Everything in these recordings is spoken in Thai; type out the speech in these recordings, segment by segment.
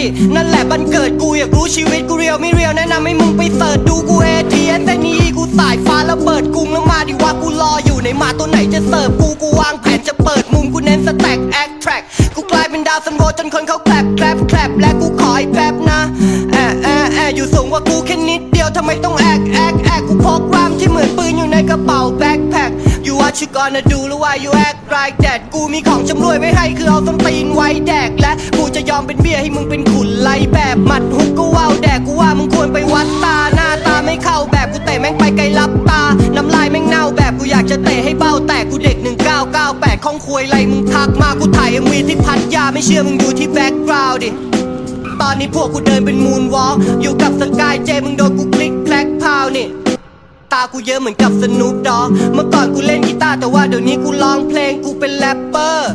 ตี้นั่นแหละบันเกิดกูอยากรู้ชีวิตกูเรียวไม่เรียวแนะนำให้มึงไปเสิร์ชดูกูเอทีเอสเนีกูสายฟ้าแล้วเปิดกรุงแล้วมาดิว่ากูรออยู่ในหมาตัวไหนจะเสิร์ฟกูกูวางแผนจะเปิดมุมกูเน้นสแต็กแอคแทร็กกูกลายเป็นดาวซันโวจนคนเขาแคลบแคลบแคลบและกูขออีกแป๊บนะแอะแอะแอะอยู่สูงกว่ากูแค่นิดเดียวทำไมต้องแอกแอกแอกกูพกรามที่เหมือนปืนอยู่ในกระเป๋าแบ็ค what you gonna do หรือว่า you act like that กูมีของชำรวยไว้ให้คือเอาส้นตีนไว้แดกและกูจะยอมเป็นเบี้ยให้มึงเป็นขุนไล่แบบหมัดฮุกก็ว่าวแดกกูว่ามึงควรไปวัดตาหน้าตาไม่เข้าแบบกูเตะแม่งไปไกลลับตาน้ำลายแม่งเน่าแบบกูอยากจะเตะให้เบ้าแตกกูเด็ก 1998ข้องควยไรมึงทักมากูถ่ายเอ็มวีที่พัทยาไม่เชื่อมึงดูที่แบ็กกราวด์ดิตอนนี้พวกกูเดินเป็นมูนวอล์กอยู่กับสกายเจมึงโดนกูคลิกแคลกพาวนี่ ตากูเยอะเหมือนกับสนุปดอเมื่อก่อนกูเล่นกีตาร์แต่ว่าเดี๋ยวนี้กูร้องเพลงกูเป็นแรปเปอร์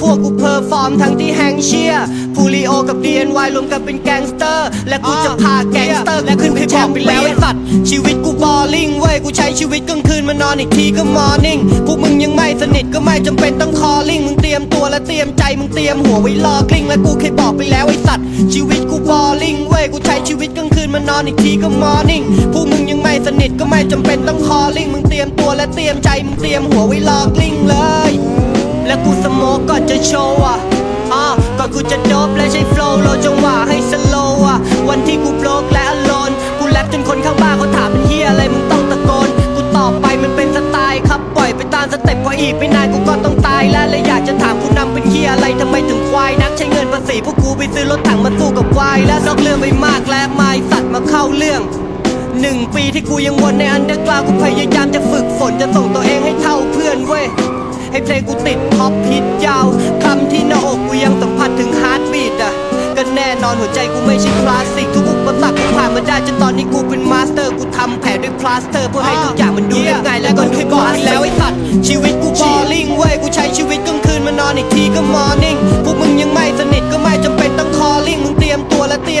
พวกกูเพอร์ฟอร์มทั้งที่แฮงเชียร์พูลีโอกับ DNY รวมกันเป็นแก๊งสเตอร์ และกูจะพาแก๊งสเตอร์และขึ้นไปแชมป์ไปแล้วไอ้สัตว์ชีวิตกูบอลลิงเว้ยกูใช้ชีวิตกลางคืนมานอนอีกทีก็มอร์นิ่งพวกมึงยังไม่สนิทก็ไม่จำเป็นต้องคอลลิงมึงเตรียมตัวและเตรียมใจมึงเตรียมหัวไว้รอกลิ้งและกูเคยบอกไปแล้วไอ้สัตว์ชีวิตกูบอลลิงเว้ ยกูใช้ชีวิตกลางคืนมานอนอีกทีก็มอร์นิ่งพวกมึงยังไม่สนิทก็ไม่จำเป็นต้องคอลลิงมึงเตรียมตัวและเตรียมใจมึงเตรียมหัวไว้ลอกลิ่งเลย และกูสโมกก่อนจะโชว์อะอ่าก่อนกูจะโดบและใช้โฟล์โลจง ซื้อรถถังมาสู้กับควายและนอกเรื่องไปมากและไม้สัตว์มาเข้าเรื่องหนึ่งปีที่กูยังวนในอันเดอร์กราวกูพยายามจะฝึกฝนจะส่งตัวเองให้เท่าเพื่อนเว้ยให้เพลงกูติดท็อปฮิตยาวคำที่หน้าอกกูยังสัมผัสถึงฮาร์ดบีดอะก็แน่นอนหัวใจกูไม่ใช่คลาสสิกทุกอุปสรรคกูผ่านมาได้จนตอนนี้กูเป็นมาสเตอร์กูทำแผลด้วยพลาสเตอร์เพื่อให้ทุกอย่างมันดูเรียบง่ายและก็คือก่อนแล้วไอ้สัตว์ชีวิตกูบอลลิงเว้ยกูใช้ชีวิตกลางคืนมานอนอีกทีก็มอร์นิ่งพวกมึงยังไม่สนิท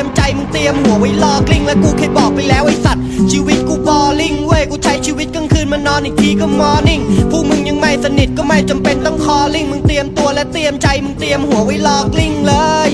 ยมใจมึงเตรียมหัวไว้รอกลิ้งและกูเคยบอกไปแล้วไอ้สัตว์ ชีวิตกูบอลลิงเว้ยกูใช้ชีวิตกลางคืนมานอนอีกทีก็มอร์นิ่งพวกมึงยังไม่สนิทก็ไม่จำเป็นต้องคอลลิงมึงเตรียมตัวและเตรียมใจมึงเตรียมหัวไว้รอกลิ้งเลย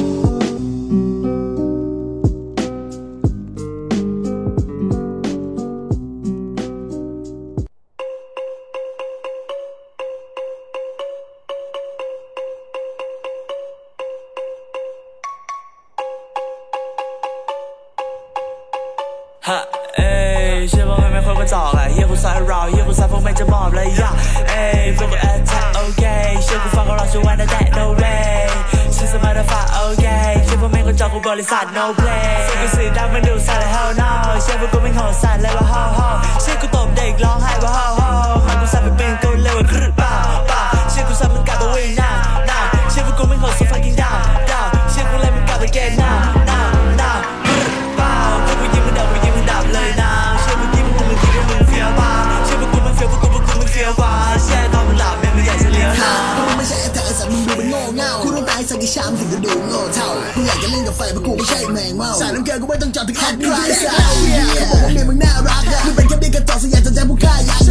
ฮะเอ้ยเชื่อว่าไม่ไม่คนกระจอกอะเฮียกูสายราเฮียกูสายพวกแม่งจะมอบเลยย่าเอ้ยพวกกูแอทแทกโอเคเชื่อกูฟังก็รอชัวร์นะแต่ no way ฉันสมาร์ทฟ้าโอเคเชื่อพวกแม่งกระจอกกูบริษัท no play เชื่อกูสีดำมันดูสาย hell no เชื่อพวกกูไม่โหดสั่นเลยว่า ho ho เชื่อกูตบเด็กร้องไห้ว่า ho ho ชามถึงจะดูโง่เท่ากูอยากจะเล่นกับไฟเพราะกูไม่ใช่แมงเม่าสายน้ำเกลือกูไม่ต้องจอดถึงแค่คลาสายเบีบอกว่าเมียมึงน่ารักอะมึงเป็นแค่เด็กกระจอกสยามจะใจผู้ฆ่ายักษ